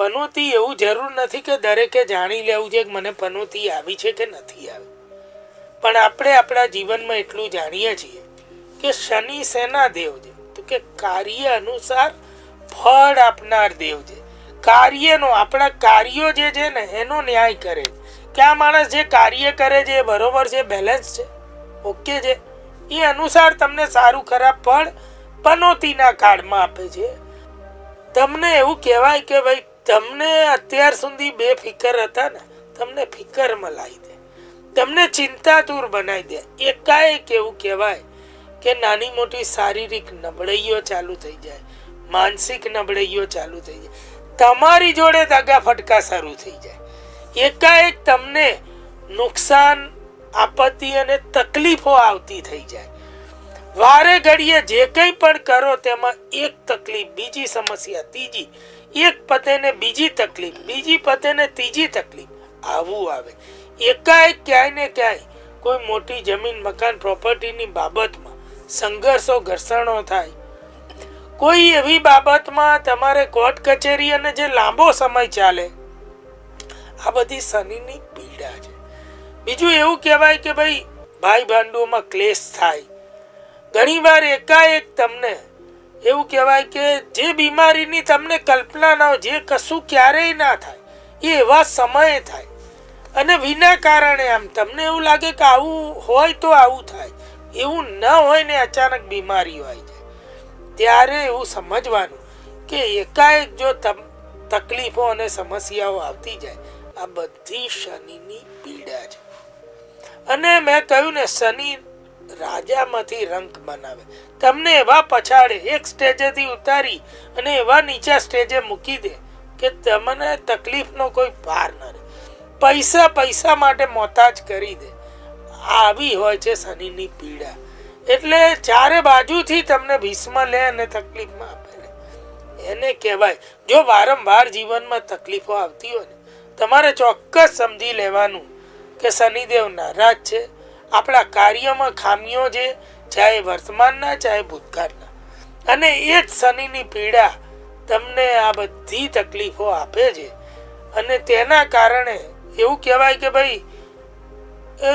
પનોતી એવું જરૂર નથી કે દરેકે જાણી લેવું છે કે મને પનોતી આવી છે કે નથી આવી. પણ આપણે આપણા જીવનમાં એટલું જાણીએ છીએ કે શનિ સેના દેવ છે? તો કે કાર્ય અનુસાર ફળ આપનાર દેવ છે. કાર્યનો, આપણા કાર્યો જે છે ને, એનો ન્યાય કરે કે આ માણસ જે કાર્ય કરે છે એ બરોબર છે બેલેન્સ છે? ઓકે છે. એ અનુસાર તમને સારું ખરાબ ફળ પનોતીના કાર્ડમાં આપે છે. તમને એવું કહેવાય કે ભાઈ તમને અત્યાર સુધી બે ફિકર હતા ને, તમને ફિકરમાં લાવી દે. તમને ચિંતાતુર બનાવી દે. એકાએક એવું કહેવાય કે નાની મોટી શારીરિક નબળાઈઓ ચાલુ થઈ જાય, માનસિક નબળાઈઓ ચાલુ થઈ જાય. તમારી જોડે દગા ફટકા શરૂ થઈ જાય. એકાએક તમને નુકસાન, આપત્તિ અને તકલીફો આવતી થઈ જાય. વારે ઘડીએ જે કંઈ પણ કરો, તેમાં એક તકલીફ, બીજી સમસ્યા, ત્રીજી. એક પતેને બીજી તકલીફ, બીજી પતેને ત્રીજી તકલીફ. આવું આવે. એકાએક ક્યાંય ને ક્યાંય કોઈ મોટી જમીન, મકાન, પ્રોપર્ટીની બાબતમાં સંઘર્ષો, ઘર્ષણો થાય. કોઈ એવી બાબતમાં તમારે કોર્ટ કચેરી અને જે લાંબો સમય ચાલે, આ બધી શનિની પીડા છે. બીજું એવું કહેવાય કે ભાઈ ભાઈ ભાંડુઓમાં ક્લેશ થાય. ઘણીવાર એકાએક તમને એવું કહેવાય કે જે બીમારીની તમને કલ્પના ના હોય, જે કશું ક્યારેય ના થાય, એ એવા સમયે થાય. અને વિના કારણે આમ તમને એવું લાગે કે આવું હોય તો આવું થાય. એવું ન હોય ને અચાનક બીમારી હોય જાય ત્યારે એવું સમજવાનું કે એકાએક જો તકલીફો અને સમસ્યાઓ આવતી જાય, આ બધી શનિની પીડા છે. અને મેં કહ્યું ને, શનિ રાજામાંથી રંક બનાવે. તમને એવા પછાડે એક સ્ટેજેથી ઉતારી અને એવા નીચા સ્ટેજે મૂકી દે કે તમને તકલીફનો કોઈ પાર ન રહે. પૈસા પૈસા માટે મોતાજ કરી દે. આવી હોય છે શનિની પીડા. એટલે ચારે બાજુથી તમને ભીષ્મ લે અને તકલીફમાં આપે એને કહેવાય, જો વારંવાર જીવનમાં તકલીફો આવતી હોય ને, તમારે ચોક્કસ સમજી લેવાનું કે શનિદેવ નારાજ છે આપણા કાર્યમાં ખામીઓ છે, ચાહે વર્તમાનના, ચાહે ભૂતકાળના. અને એ જ શનિની પીડા તમને આ બધી તકલીફો આપે છે. અને તેના કારણે એવું કહેવાય કે ભાઈ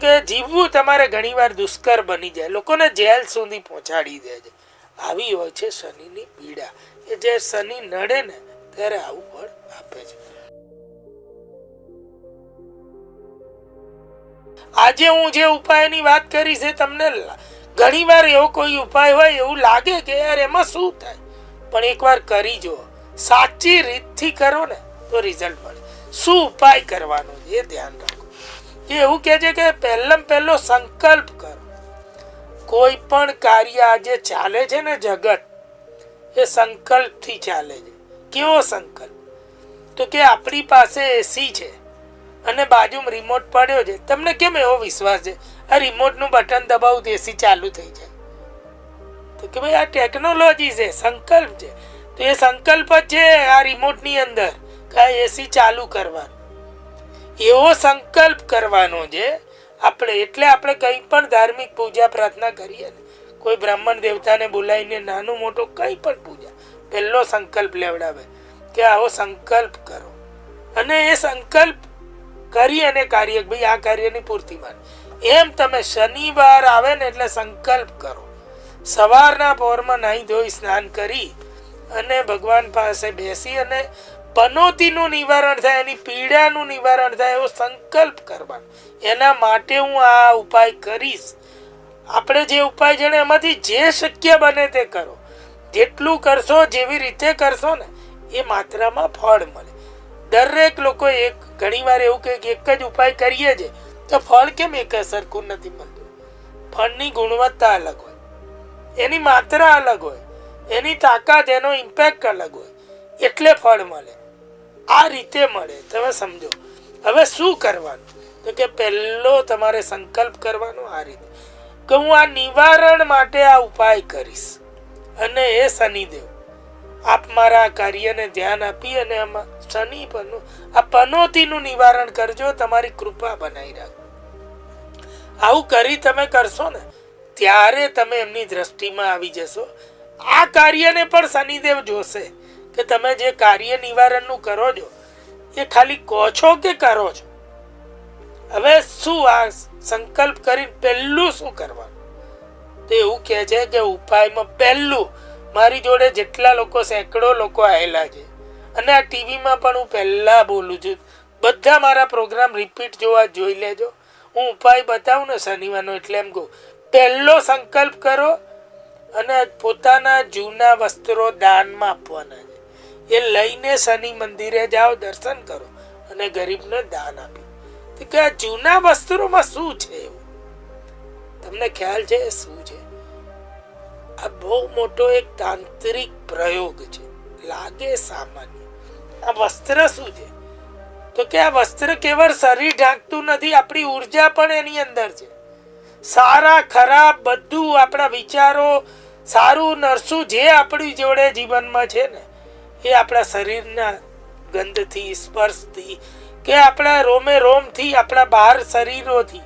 કે જીવવું તમારે ઘણીવાર દુષ્કર બની જાય. લોકોને જેલ સુધી પહોંચાડી દે છે. આવી હોય છે શનિની પીડા. એ જે શનિ નડે ને, ત્યારે આવું ફળ આપે છે. આજે હું જે ઉપાયની વાત કરીશ એ તમને ઘણીવાર એવો કોઈ ઉપાય હોય એવું લાગે કે યાર એમાં શું થાય? પણ એકવાર કરી જુઓ. સાચી રીતથી કરો ને તો રિઝલ્ટ મળે. શું ઉપાય કરવાનો એ ધ્યાન રાખો. એ એવું કહે છે કે પહેલાં પહેલો સંકલ્પ કરો. કોઈ પણ કાર્ય આજે ચાલે છે ને જગત, એ સંકલ્પથી ચાલે છે. કેવો સંકલ્પ? તો કે આપણી પાસે એસી છે. અને બાજુમાં રિમોટ પડ્યો છે. તમને કેમ એવો વિશ્વાસ છે? આ રિમોટનું બટન દબાવું એસી ચાલુ થઈ જાય. તો કે ભાઈ આ ટેકનોલોજી છે, સંકલ્પ છે. તો એ સંકલ્પ જ છે આ રિમોટની અંદર કે આ એસી ચાલુ કરવાનો. એવો સંકલ્પ કરવાનો છે, આપણે એટલે આપણે કંઈ પણ ધાર્મિક પૂજા પ્રાર્થના કરીએ ને, કોઈ બ્રાહ્મણ દેવતાને બોલાવીને નાનું મોટું કંઈ પણ પૂજા, પહેલો સંકલ્પ લેવડાવે કે આવો સંકલ્પ કરો. અને એ સંકલ્પ કરી અને કાર્ય, ભાઈ, આ કાર્યની પૂર્તિ માન એમ તમે શનિવાર આવે ને એટલે સંકલ્પ કરો. સવારના પોરમાં નાહી ધોઈ સ્નાન કરી અને ભગવાન પાસે બેસી અને પનોતીનું નિવારણ થાય, એની પીડાનું નિવારણ થાય એવો સંકલ્પ કરવાનો. એના માટે હું આ ઉપાય કરીશ. આપણે જે ઉપાય ને એમાંથી જે શક્ય બને તે કરો. જેટલું કરશો, જેવી રીતે કરશો ને, એ માત્રામાં ફળ મળે. દરેક લોકો એક ઘણીવાર એવું કહે કે એક જ ઉપાય કરીએ છે, તો ફળ કેમ એક સરખું નથી મળતું? ફળની ગુણવત્તા અલગ હોય, એની માત્રા અલગ હોય, એની તાકાત એનો ઇમ્પેક્ટ અલગ હોય, એટલે ફળ મળે. આ રીતે મળે, તમે સમજો. હવે શું કરવાનું? તો કે પહેલો તમારે સંકલ્પ કરવાનો આ રીતે, કે હું આ નિવારણ માટે આ ઉપાય કરીશ, અને એ શનિદેવ. આપ મારા કાર્યને ધ્યાન આપી અને આમાં શનિ પરનું આ પનોતીનું નિવારણ કરજો, તમારી કૃપા બનાવી રાખો. આવું કરી તમે કરશો ને, ત્યારે તમે એમની દ્રષ્ટિમાં આવી જશો. આ કાર્યને પણ શનિદેવ જોશે કે તમે જે કાર્ય નિવારણનું કરો છો, એ ખાલી કહો છો કે કરો છો? હવે શું આ સંકલ્પ કરીને પહેલું શું કરવાનું? તો એવું કહે છે કે ઉપાયમાં પહેલું મારી જોડે જેટલા લોકો સેંકડો લોકો આવેલા છે. અને આ ટીવીમાં પણ હું પહેલાં બોલું છું. બધા મારા પ્રોગ્રામ રિપીટ જોવા જોઈ લેજો. હું ઉપાય બતાવું ને શનિવારનો એટલે એમ કહું, પહેલો સંકલ્પ કરો અને પોતાના જૂના વસ્ત્રો દાનમાં આપવાના છે. એ લઈને શનિ મંદિરે જાઓ, દર્શન કરો અને ગરીબને દાન આપી. કે આ જૂના વસ્ત્રોમાં શું છે એવું? તમને ખ્યાલ છે? શું છે? આ બહુ મોટો એક તાંત્રિક પ્રયોગ છે. લાગે સામાન્ય. આ વસ્ત્ર શું છે? તો કે આ વસ્ત્ર કેવળ શરીર ઢાંકતું નથી, આપણી ઊર્જા પણ એની અંદર છે. સારા, ખરાબ, બધું આપણા વિચારો, સારું, નરસું જે આપણી જોડે જીવનમાં છે ને, એ આપણા શરીરના ગંધથી, સ્પર્શથી કે આપણા રોમે રોમથી, આપણા બહાર શરીરોથી,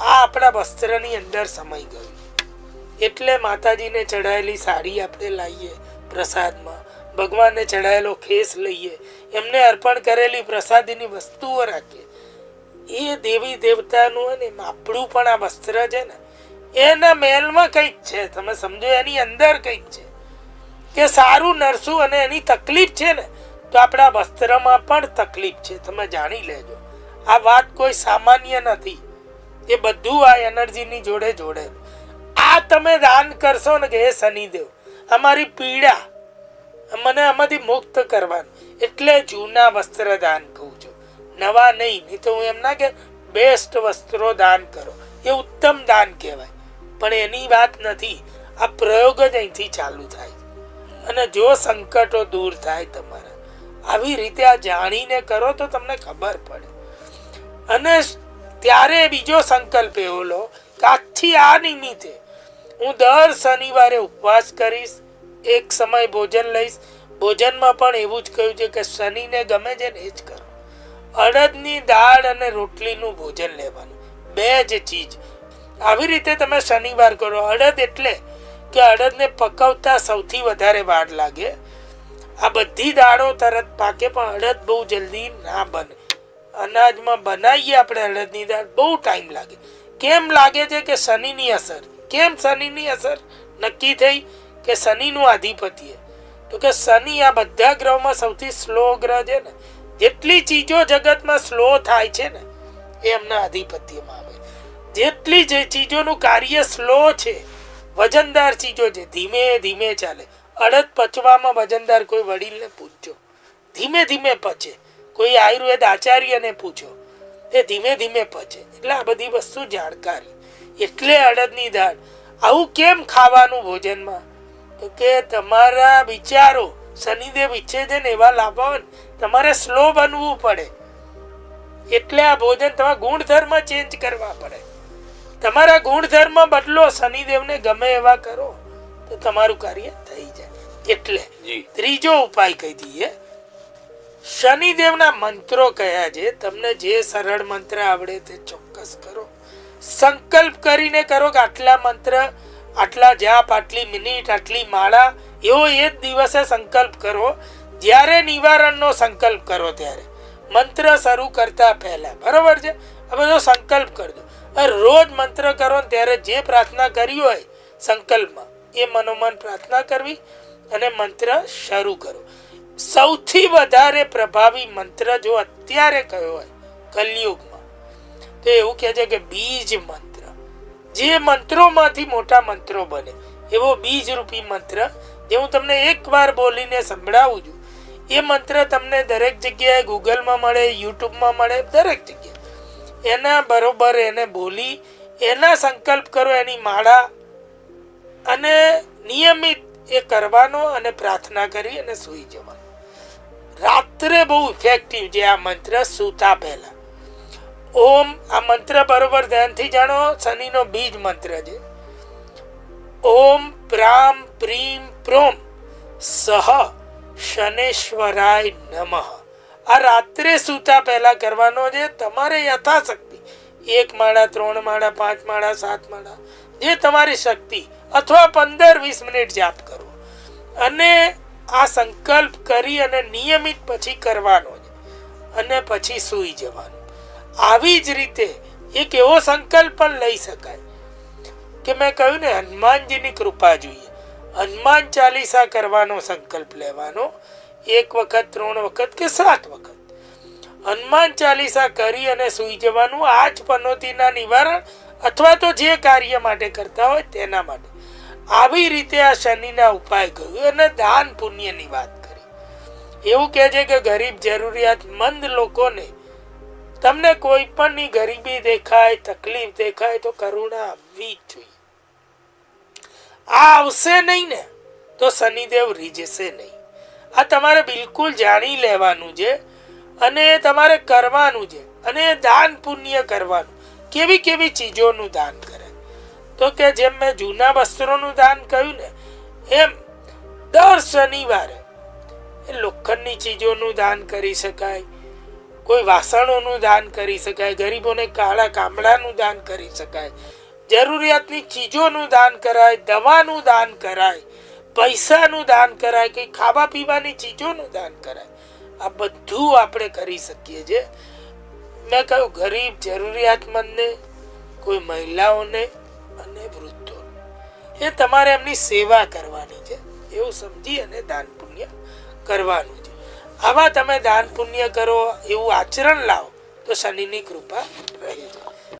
આ આપણા વસ્ત્રની અંદર સમાઈ ગયું. એટલે માતાજીને ચડાયેલી સાડી આપણે લાવીએ પ્રસાદમાં. ભગવાનને ચડાયેલો ખેસ લઈએ. એમને અર્પણ કરેલી પ્રસાદીની વસ્તુઓ રાખીએ. એ દેવી દેવતાનું અને આપણું પણ આ વસ્ત્ર છે ને, એના મહેલમાં કંઈક છે. તમે સમજો, એની અંદર કંઈક છે. કે સારું નરસું અને એની તકલીફ છે ને, તો આપણા વસ્ત્રમાં પણ તકલીફ છે. તમે જાણી લેજો. આ વાત કોઈ સામાન્ય નથી. એ બધું આ એનર્જીની જોડે જોડે આ તમે દાન કરશો ને કે હે શનિદેવ, અમારી પીડા મને આમાંથી મુક્ત કરવાનું. એટલે જૂના વસ્ત્ર દાન કહું છું. નવા નહીં નહીં તો હું એમ ના કે બેસ્ટ વસ્ત્રો દાન કરો. એ ઉત્તમ દાન કહેવાય. પણ એની વાત નથી. આ પ્રયોગ જ અહીંથી ચાલુ થાય અને જો સંકટો દૂર થાય તમારા, આવી રીતે આ જાણીને કરો તો તમને ખબર પડે. અને ત્યારે બીજો સંકલ્પ એવો લો કે આજથી આ નિમિત્તે હું દર શનિવારે ઉપવાસ કરીશ, એક સમય ભોજન લઈશ. ભોજનમાં પણ એવું જ કહ્યું છે કે શનિને ગમે છે ને એ જ કરો. અડદની દાળ અને રોટલીનું ભોજન લેવાનું, બે જ ચીજ. આવી રીતે તમે શનિવાર કરો. અડદ એટલે કે અડદને પકવતા સૌથી વધારે વાર લાગે. આ બધી દાળો તરત પાકે, પણ અડદ બહુ જલ્દી ના બને. અનાજમાં બનાવીએ આપણે અડદની દાળ, બહુ ટાઈમ લાગે. કેમ લાગે છે કે શનિની અસર? કેમ શનિની અસર નક્કી થઈ કે શનિનું આધિપત્ય? તો કે શનિ આ બધા ગ્રહોમાં સૌથી સ્લો ગ્રહ છે ને, જેટલી ચીજો જગતમાં સ્લો થાય છે ને, એ એમના આધિપત્યમાં આવે. જેટલી જે ચીજોનું કાર્ય સ્લો છે, વજનદાર ચીજો છે, ધીમે ધીમે ચાલે. અડદ પચવામાં વજનદાર કોઈ વડીલને પૂછજો. ધીમે ધીમે પચે. કોઈ આયુર્વેદ આચાર્યને પૂછો. એ ધીમે ધીમે પચે. એટલે આ બધી વસ્તુ જાણકારી. એટલે અડદની દાળ. આવું કેમ ખાવાનું ભોજનમાં? તો કે તમારા વિચારો શનિદેવ ઈચ્છે છે ને એવા ને તમારે સ્લો બનવું પડે. એટલે આ ભોજન તમારા ગુણધર્મ ચેન્જ કરવા પડે. તમારા ગુણધર્મ બદલો શનિદેવને ગમે એવા કરો તો તમારું કાર્ય થઈ જાય. એટલે ત્રીજો ઉપાય કહી દઈએ. શનિદેવના મંત્રો કયા છે? તમને જે સરળ મંત્ર આવડે તે ચોક્કસ કરો. સંકલ્પ કરીને કરો કે આટલા મંત્ર, આટલા જાપ, આટલી મિનિટ, આટલી માળા, એવો એ જ દિવસે સંકલ્પ કરો. જ્યારે નિવારણનો સંકલ્પ કરો ત્યારે. મંત્ર શરૂ કરતા પહેલા. બરોબર છે? આ બધો સંકલ્પ કરજો. રોજ મંત્ર કરો ને ત્યારે જે પ્રાર્થના કરી હોય સંકલ્પમાં, એ મનોમન પ્રાર્થના કરવી અને મંત્ર શરૂ કરો. સૌથી વધારે પ્રભાવી મંત્ર જો અત્યારે કયો હોય? કલયુગમાં. તો એવું કહે છે કે બીજ મંત્ર. જે મંત્રોમાંથી મોટા મંત્રો બને, એવો બીજ રૂપી મંત્ર જે હું તમને એકવાર બોલીને સંભળાવું છું. એ મંત્ર તમને દરેક જગ્યાએ ગૂગલમાં મળે, યુટ્યુબમાં મળે, દરેક જગ્યાએ. એના બરોબર એને બોલી, એના સંકલ્પ કરો, એની માળા અને નિયમિત એ કરવાનો અને પ્રાર્થના કરી અને સૂઈ જવાનું. રાત્રે બહુ ઇફેક્ટિવ છે આ મંત્ર સૂતા પહેલા. ઓમ આ મંત્ર બરોબર ધ્યાનથી જાણો, શનિનો બીજ મંત્ર છે. ઓમ પ્રામ પ્રીમ પ્રોમ સહ શનેશ્વરાય નમઃ. આ રાત્રે સૂતા પહેલા કરવાનો છે, તમારે યથાશક્તિ. એક માળા, ત્રણ માળા, પાંચ માળા, સાત માળા, જે તમારી શક્તિ, અથવા પંદર વીસ મિનિટ જાપ કરો. અને આ સંકલ્પ કરી અને નિયમિત પછી કરવાનો છે. અને પછી સૂઈ જવાનું. આવી જ રીતે એક એવો સંકલ્પ પણ લઈ શકાય કે મેં કહ્યું ને, હનુમાનજીની કૃપા જોઈએ. હનુમાન ચાલીસા કરવાનો સંકલ્પ લેવાનો, એક વખત, ત્રણ વખત કે સાત વખત. હનુમાન ચાલીસા કરી અને સૂઈ જવાનું આ જ પનોતીના નિવારણ અથવા તો જે કાર્ય માટે કરતા હોય તેના માટે. આવી રીતે આ શનિના ઉપાય કહ્યું અને દાન પુણ્યની વાત કરી. એવું કહે છે કે ગરીબ જરૂરિયાતમંદ લોકોને તમને કોઈ પણની ગરીબી દેખાય, તકલીફ દેખાય તો કરુણા આવવી જ જોઈએ. આ આવશે નહીં ને, તો શનિદેવ રીઝશે નહીં. આ તમારે બિલકુલ જાણી લેવાનું છે અને એ તમારે કરવાનું છે અને એ દાન પુણ્ય કરવાનું. કેવી કેવી ચીજોનું દાન કરે. તો કે જેમ મેં જૂના વસ્ત્રોનું દાન કહ્યું ને, એમ દર શનિવારે એ લોખંડની ચીજોનું દાન કરી શકાય કોઈ વાસણોનું દાન કરી શકાય, ગરીબોને કાળા કામડાનું દાન કરી શકાય, જરૂરિયાતની ચીજોનું દાન કરાય, દવાનું દાન કરાય, પૈસાનું દાન કરાય કે ખાવા પીવાની ચીજોનું દાન કરાય. આ બધું આપણે કરી શકીએ છીએ. મેં કહ્યું, ગરીબ જરૂરિયાતમંદને, કોઈ મહિલાઓને અને વૃદ્ધોને. એ તમારે એમની સેવા કરવાની છે. એવું સમજી અને દાન પુણ્ય કરવાનું છે. આવા તમે દાન પુણ્ય કરો એવું આચરણ લાવો તો શનિની કૃપા રહે. છે